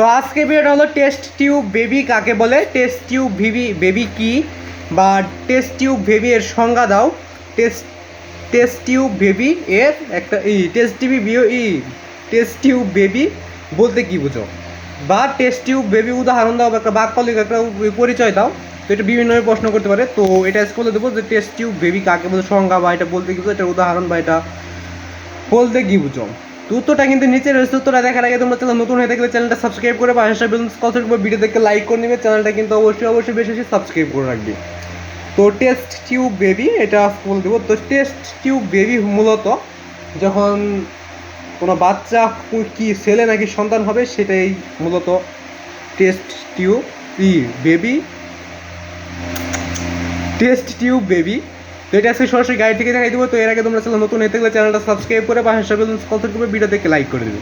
তো আজকে ভিডিওটা হলো টেস্ট টিউব বেবি কাকে বলে? টেস্ট টিউব ভিবি বেবি কি? বা টেস্ট টিউব বেবি এর সংজ্ঞা দাও। টেস্ট টেস্ট টিউব বেবি এর একটা ই টেস্ট টিভি বিও ই টেস্ট টিউব বেবি বলতে কি বুঝো? বা টেস্ট টিউব বেবি উদাহরণ দাও একটা বাক্যলিক একটা পরিচয় দাও। তো এটা বিভিন্নভাবে প্রশ্ন করতে পারে। তো এটা বলে দেবো যে টেস্ট টিউব বেবি কাকে বলে, সংজ্ঞা বা এটা বলতে কি বুঝো? এটা উদাহরণ বা এটা বলতে কি বুঝো? তো উত্তরটা কিন্তু নিচে রয়েছে দেখার আগে তোমরা চ্যানেল নতুন হয়ে থাকলে চ্যানেলটা সাবস্ক্রাইব করে পাশে কলসের উপর ভিডিও দেখে লাইক করে নেবে, চ্যানেলটা কিন্তু অবশ্যই অবশ্যই বেশি বেশি সাবস্ক্রাইব করে রাখবে। তো টেস্ট টিউব বেবি এটা বলে দেবো। তো টেস্ট টিউব বেবি মূলত যখন কোনো বাচ্চা কি ছেলে নাকি সন্তান হবে, সেটাই মূলত টেস্ট টিউব ই বেবি টেস্ট টিউব বেবি তো এটা আজকে সরাসরি গাড়ি থেকে দেখাই দেবো। তো এর আগে তোমরা চ্যানেল নতুন হয়ে থাকলে চ্যানেলটা সাবস্ক্রাইব করে পাশে বেলুন কলসের উপর ভিডিও দেখে লাইক করে দেবে।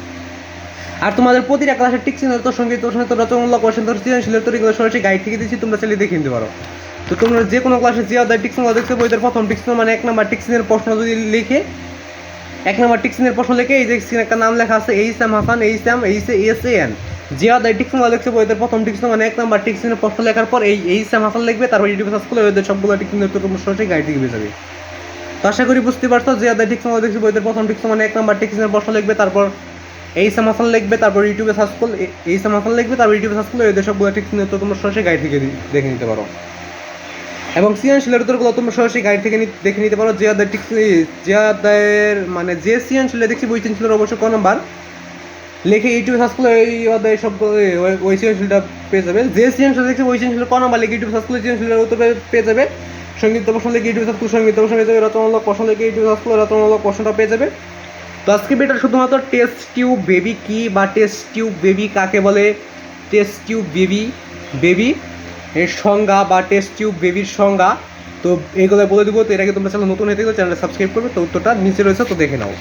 আর তোমাদের প্রতিটা ক্লাসের টিক চিহ্ন তো সংগীত তোর সঙ্গে তো রচনামূলক কোশ্চেন তোর সৃজনশীলের তোর এগুলো সরাসরি গাইড থেকে দিচ্ছি তোমরা চাইলে দেখে নিতে পারো। তো তোমরা যে কোনো ক্লাসে যে অধ্যায় টিকসিন দেখছ বইদের প্রথম টিকসিন মানে এক নাম্বার টিকসিনের প্রশ্ন যদি লিখে, এক নাম্বার টিকসিনের প্রশ্ন লিখে, এই যে একটা নাম লেখা আছে H M Hasan H M H S A N যে অধ্যায় টিকসিন দেখছ বইদের প্রথম টিকসিন মানে এক নাম্বার টিকসিনের প্রশ্ন লেখার পর এই এইচ এম হাসান লিখবে, তারপর ইউটিউবে সার্চ করলে ওদের সবগুলো টিকসিনের তো তোমরা সরাসরি গাইড পেয়ে যাবে তো আশা করি বুঝতে পারছ যে অধ্যায় টিকসিন দেখছ বইদের প্রথম টিকসিন মানে এক নাম্বার টিকসিনের প্রশ্ন লিখবে, তারপর এই সামাসান লিখবে, তারপর ইউটিউবে সার্চ করলে এই সামাসান লিখবে, তারপর ইউটিউবে সার্চ করলে এদের সবগুলো তো তোমরা সরাসরি গাইড থেকে দেখে নিতে পারো। এবং সৃজনশীলের উত্তরগুলো তোমরা সরাসরি গাইড থেকে দেখে নিতে পারো। যে অধ্যায় ঠিক যে অধ্যায়ের মানে যে সৃজনশীলে দেখছি বই সৃজনশীলের অবশ্যই ক নাম্বার? লিখে ইউটিউবে সার্চ করলে এই অধ্যায় সব ওই- সৃজনশীলটা পেয়ে যাবে। যে সৃজনশীল দেখছি, ওই সৃজনশীল ক নাম্বার লিখে ইউটিউবে সার্চ করলে সৃজনশীলের উত্তর পেয়ে যাবে। সংগীত প্রশ্ন লিখে ইউটিউবে সার্চ করলে সংগীত প্রশ্ন পেয়ে যাবে, রচনামূলক প্রশ্ন লিখে ইউটিউবে সার্চ করলে রচনামূলক প্রশ্নটা পেয়ে যাবে। তো আজকে ভিডিওটা শুধুমাত্র টেস্ট টিউব বেবি কি বা টেস্ট টিউব বেবি কাকে বলে? টেস্ট টিউব বেবি বেবি এর সংজ্ঞা বা টেস্ট টিউব বেবির সংজ্ঞা। তো এগুলো বলে দেবো, তো এর আগে তোমরা চ্যানেল নতুন হয়ে থাকলে চ্যানেলটা সাবস্ক্রাইব করবে। তো উত্তরটা নিচে রয়েছে, তো দেখে নাও।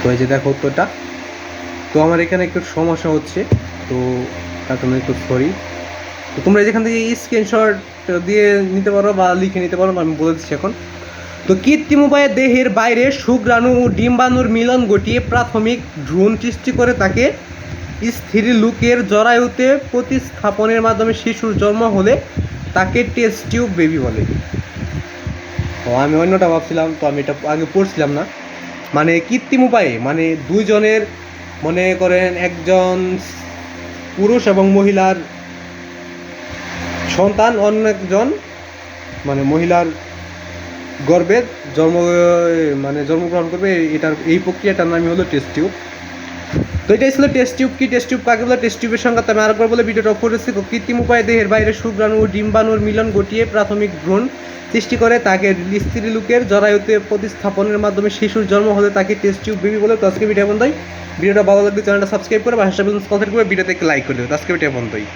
তো এই যে দেখো উত্তরটা। তো আমার এখানে একটু সমস্যা হচ্ছে, তো তার জন্য একটু সরি তো তোমরা যেখান থেকে স্ক্রিনশট দিয়ে নিতে পারো বা লিখে নিতে পারো, আমি বলে দিচ্ছি এখন। তো কৃত্রিম উপায়ে দেহের বাইরে শুক্রাণু ও ডিম্বাণুর মিলন ঘটিয়ে প্রাথমিক ভ্রূণ সৃষ্টি করে তাকে স্থির লুকের জরায়ুতে প্রতিস্থাপনের মাধ্যমে শিশুর জন্ম হলে তাকে টেস্ট টিউব বেবি বলে। তো আমি অন্যটা ভাবছিলাম, তো আমি এটা আগে পড়ছিলাম না। মানে কৃত্রিম উপায়ে মানে দুইজনের মনে করেন একজন পুরুষ এবং মহিলার সন্তান, অন্য একজন মানে মহিলার গর্ভে জন্ম মানে জন্মগ্রহণ করবে, এটার, এই প্রক্রিয়াটার নামই হলো টেস্ট টিউব তো এটাই ছিল টেস্ট টিউব কি টেস্ট টিউব কাকে বলে টেস্ট টিউবের সংখ্যা আমি আরেকবার বলে ভিডিওটা অফ করেছি। কৃত্রিম উপায়ে দেহের বাইরে শুক্রাণু ও ডিম্বাণুর মিলন ঘটিয়ে প্রাথমিক ভ্রূণ সৃষ্টি করে তাকে স্ত্রী লোকের জরায়ুতে প্রতিস্থাপনের মাধ্যমে শিশুর জন্ম হলে তাকে টেস্ট টিউব বেবি বলে। তো আজকে ভিডিও বন্ধই ভিডিওটা ভালো লাগলে চ্যানেলটা সাবস্ক্রাইব করে বা বিজনেস কল করে ভিডিওতে লাইক করে দেবে আজকে ভিডিও বন্ধই